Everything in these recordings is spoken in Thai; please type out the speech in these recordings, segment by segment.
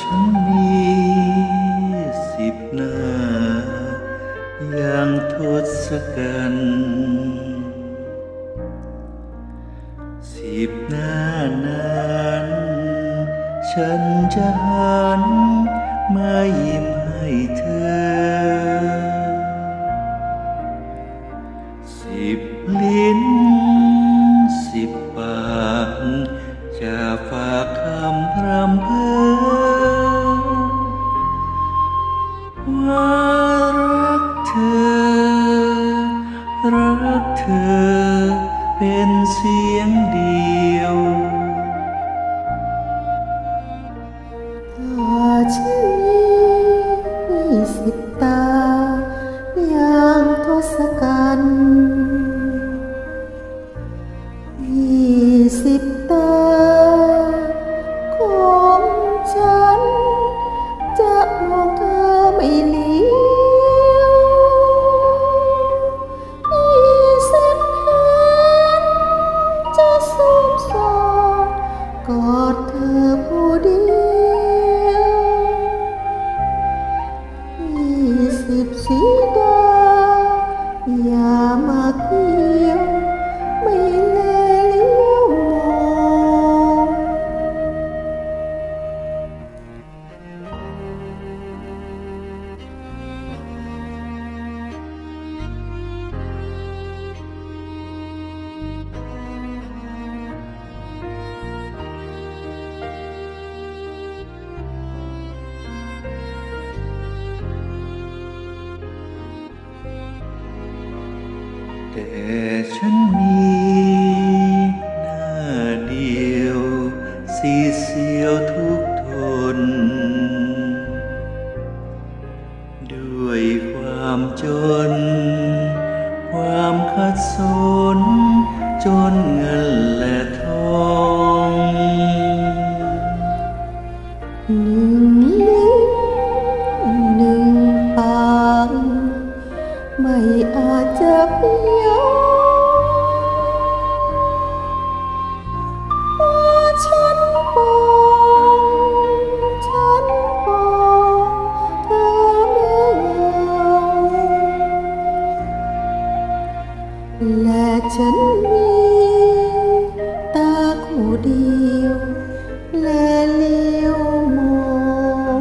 ฉันมีสิบหน้า อย่างทศกัณฐ์สิบหน้านั้น ฉันจะหันมายิ้มให้เธอ ว่ารักเธอ รักเธอเป็นเสียงเดียวตาฉันมีสิบตา กอดเธอผู้เดียวยี่สิบสีดาอย่า แต่ฉันมีหน้าเดียวสีเสียวทุกทนด้วยความจน ความขัดสนจนเงินและทองหนึ่งลิ้นหนึ่งปากไม่อาจจะเพีย ฉันมีตาคู่เดียว และเลี้ยวมอง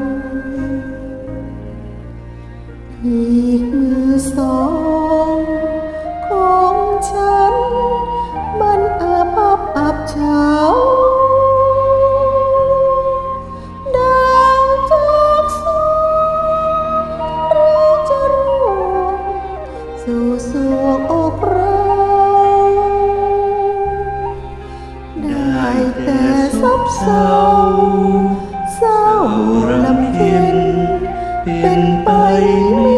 อีกมือสอง ได้แต่ซบเศร้าเศร้าลำเค็นเป็นไปไม่